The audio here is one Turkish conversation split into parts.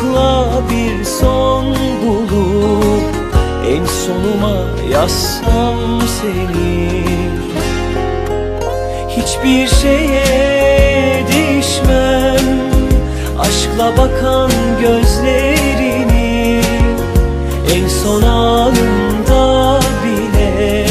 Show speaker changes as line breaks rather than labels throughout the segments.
Mutlulukla bir son bulup En sonuma yazsam seni. Hiçbir şeye değişmem Aşkla bakan gözlerini En son anında bile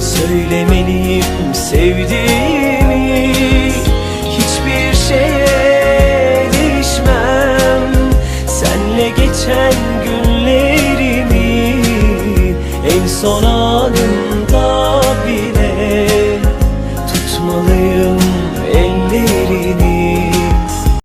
Söylemeliyim sevdiğimi geçen günlerimi En son anında